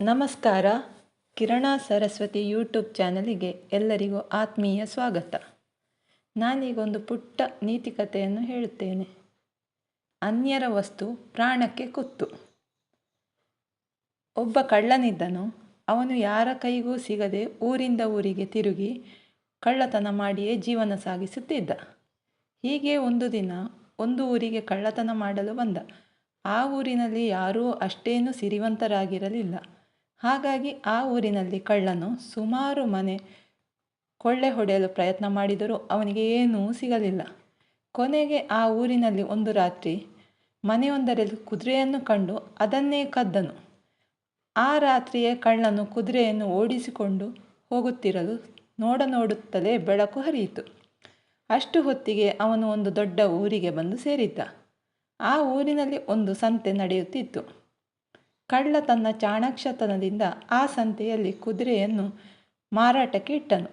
ನಮಸ್ಕಾರ. ಕಿರಣ ಸರಸ್ವತಿ ಯೂಟ್ಯೂಬ್ ಚಾನಲಿಗೆ ಎಲ್ಲರಿಗೂ ಆತ್ಮೀಯ ಸ್ವಾಗತ. ನಾನೀಗೊಂದು ಪುಟ್ಟ ನೀತಿಕತೆಯನ್ನು ಹೇಳುತ್ತೇನೆ. ಅನ್ಯರ ವಸ್ತು ಪ್ರಾಣಕ್ಕೆ ಕುತ್ತು. ಒಬ್ಬ ಕಳ್ಳನಿದ್ದನು. ಅವನು ಯಾರ ಕೈಗೂ ಸಿಗದೆ ಊರಿಂದ ಊರಿಗೆ ತಿರುಗಿ ಕಳ್ಳತನ ಮಾಡಿಯೇ ಜೀವನ ಸಾಗಿಸುತ್ತಿದ್ದ. ಹೀಗೆ ಒಂದು ದಿನ ಒಂದು ಊರಿಗೆ ಕಳ್ಳತನ ಮಾಡಲು ಬಂದ. ಆ ಊರಿನಲ್ಲಿ ಯಾರೂ ಅಷ್ಟೇನು ಸಿರಿವಂತರಾಗಿರಲಿಲ್ಲ. ಹಾಗಾಗಿ ಆ ಊರಿನಲ್ಲಿ ಕಳ್ಳನು ಸುಮಾರು ಮನೆ ಕೊಳ್ಳೆ ಹೊಡೆಯಲು ಪ್ರಯತ್ನ ಮಾಡಿದರೂ ಅವನಿಗೆ ಏನೂ ಸಿಗಲಿಲ್ಲ. ಕೊನೆಗೆ ಆ ಊರಿನಲ್ಲಿ ಒಂದು ರಾತ್ರಿ ಮನೆಯೊಂದರಲ್ಲಿ ಕುದುರೆಯನ್ನು ಕಂಡು ಅದನ್ನೇ ಕದ್ದನು. ಆ ರಾತ್ರಿಯೇ ಕಳ್ಳನು ಕುದುರೆಯನ್ನು ಓಡಿಸಿಕೊಂಡು ಹೋಗುತ್ತಿರಲು ನೋಡ ನೋಡುತ್ತಲೇ ಬೆಳಕು ಹರಿಯಿತು. ಅಷ್ಟು ಹೊತ್ತಿಗೆ ಅವನು ಒಂದು ದೊಡ್ಡ ಊರಿಗೆ ಬಂದು ಸೇರಿದ್ದ. ಆ ಊರಿನಲ್ಲಿ ಒಂದು ಸಂತೆ ನಡೆಯುತ್ತಿತ್ತು. ಕಳ್ಳ ತನ್ನ ಚಾಣಾಕ್ಷತನದಿಂದ ಆ ಸಂತೆಯಲ್ಲಿ ಕುದುರೆಯನ್ನು ಮಾರಾಟಕ್ಕೆ ಇಟ್ಟನು.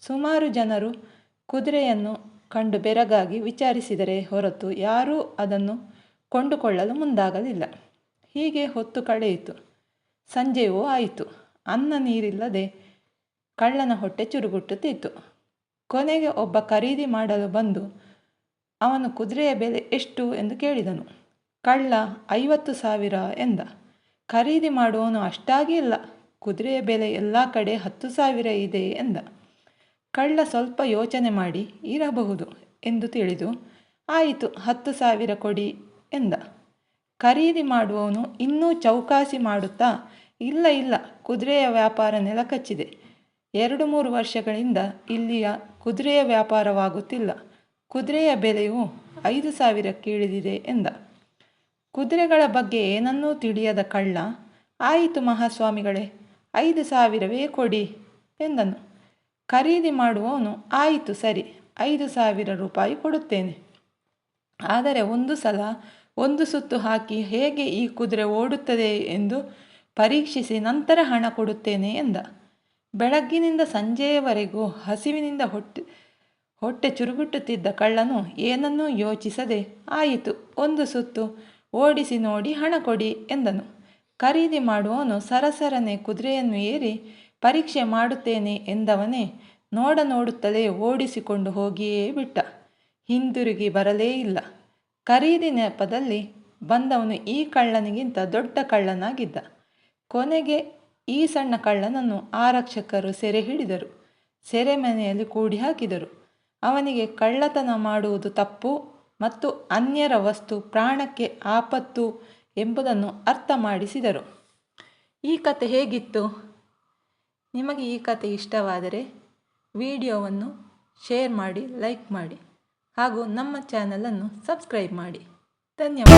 ಸುಮಾರು ಜನರು ಕುದುರೆಯನ್ನು ಕಂಡು ಬೆರಗಾಗಿ ವಿಚಾರಿಸಿದರೆ ಹೊರತು ಯಾರೂ ಅದನ್ನು ಕೊಂಡುಕೊಳ್ಳಲು ಮುಂದಾಗಲಿಲ್ಲ. ಹೀಗೆ ಹೊತ್ತು ಕಳೆಯಿತು. ಸಂಜೆಯೂ ಆಯಿತು. ಅನ್ನ ನೀರಿಲ್ಲದೆ ಕಳ್ಳನ ಹೊಟ್ಟೆ ಚುರುಗುಟ್ಟುತ್ತಿತ್ತು ಕೊನೆಗೆ ಒಬ್ಬ ಖರೀದಿ ಮಾಡಲು ಬಂದು ಅವನು ಕುದುರೆಯ ಬೆಲೆ ಎಷ್ಟು ಎಂದು ಕೇಳಿದನು. ಕಳ್ಳ ಐವತ್ತು ಸಾವಿರ ಎಂದ. ಖರೀದಿ ಮಾಡುವವನು ಅಷ್ಟಾಗಿ ಇಲ್ಲ. ಕುದುರೆಯ ಬೆಲೆ ಎಲ್ಲ ಕಡೆ ಹತ್ತು ಸಾವಿರ ಇದೆ ಎಂದ. ಕಳ್ಳ ಸ್ವಲ್ಪ ಯೋಚನೆ ಮಾಡಿ ಇರಬಹುದು ಎಂದು ತಿಳಿದು, ಆಯಿತು, ಹತ್ತು ಸಾವಿರ ಕೊಡಿ ಎಂದ. ಖರೀದಿ ಮಾಡುವವನು ಇನ್ನೂ ಚೌಕಾಸಿ ಮಾಡುತ್ತಾ, ಇಲ್ಲ ಇಲ್ಲ, ಕುದುರೆಯ ವ್ಯಾಪಾರ ನೆಲಕಚ್ಚಿದೆ. ಎರಡು, ಮೂರು ವರ್ಷಗಳಿಂದ ಇಲ್ಲಿಯ ಕುದುರೆಯ ವ್ಯಾಪಾರವಾಗುತ್ತಿಲ್ಲ. ಕುದುರೆಯ ಬೆಲೆಯು ಐದು ಸಾವಿರಕ್ಕೆ ಇಳಿದಿದೆ ಎಂದ. ಕುದುರೆಗಳ ಬಗ್ಗೆ ಏನನ್ನೂ ತಿಳಿಯದ ಕಳ್ಳ, ಆಯಿತು ಮಹಾಸ್ವಾಮಿಗಳೇ, ಐದು ಸಾವಿರವೇ ಕೊಡಿ ಎಂದನು. ಖರೀದಿ ಮಾಡುವವನು, ಆಯಿತು ಸರಿ, ಐದು ಸಾವಿರ ರೂಪಾಯಿ ಕೊಡುತ್ತೇನೆ. ಆದರೆ ಒಂದು ಸಲ ಒಂದು ಸುತ್ತು ಹಾಕಿ ಹೇಗೆ ಈ ಕುದುರೆ ಓಡುತ್ತದೆ ಎಂದು ಪರೀಕ್ಷಿಸಿ ನಂತರ ಹಣ ಕೊಡುತ್ತೇನೆ ಎಂದ. ಬೆಳಗ್ಗಿನಿಂದ ಸಂಜೆಯವರೆಗೂ ಹಸಿವಿನಿಂದ ಹೊಟ್ಟೆ ಹೊಟ್ಟೆ ಚುರುಗುಟ್ಟುತ್ತಿದ್ದ ಕಳ್ಳನು ಏನನ್ನೂ ಯೋಚಿಸದೆ, ಆಯಿತು, ಒಂದು ಸುತ್ತು ಓಡಿಸಿ ನೋಡಿ ಹಣ ಕೊಡಿ ಎಂದನು. ಖರೀದಿ ಮಾಡುವವನು ಸರಸರನೆ ಕುದುರೆಯನ್ನು ಏರಿ, ಪರೀಕ್ಷೆ ಮಾಡುತ್ತೇನೆ ಎಂದವನೇ ನೋಡ ನೋಡುತ್ತಲೇ ಓಡಿಸಿಕೊಂಡು ಹೋಗಿಯೇ ಬಿಟ್ಟ. ಹಿಂದಿರುಗಿ ಬರಲೇ ಇಲ್ಲ. ಖರೀದಿ ನೆಪದಲ್ಲಿ ಬಂದವನು ಈ ಕಳ್ಳನಿಗಿಂತ ದೊಡ್ಡ ಕಳ್ಳನಾಗಿದ್ದ. ಕೊನೆಗೆ ಈ ಸಣ್ಣ ಕಳ್ಳನನ್ನು ಆರಕ್ಷಕರು ಸೆರೆ ಹಿಡಿದರು. ಸೆರೆಮನೆಯಲ್ಲಿ ಕೂಡಿ ಹಾಕಿದರು ಅವನಿಗೆ ಕಳ್ಳತನ ಮಾಡುವುದು ತಪ್ಪು ಮತ್ತು ಅನ್ಯರ ವಸ್ತು ಪ್ರಾಣಕ್ಕೆ ಆಪತ್ತು ಎಂಬುದನ್ನು ಅರ್ಥ ಮಾಡಿಸಿದರು ಈ ಕತೆ ಹೇಗಿತ್ತು? ನಿಮಗೆ ಈ ಕತೆ ಇಷ್ಟವಾದರೆ ವಿಡಿಯೋವನ್ನು ಶೇರ್ ಮಾಡಿ, ಲೈಕ್ ಮಾಡಿ ಹಾಗೂ ನಮ್ಮ ಚಾನಲನ್ನು ಸಬ್ಸ್ಕ್ರೈಬ್ ಮಾಡಿ. ಧನ್ಯವಾದ.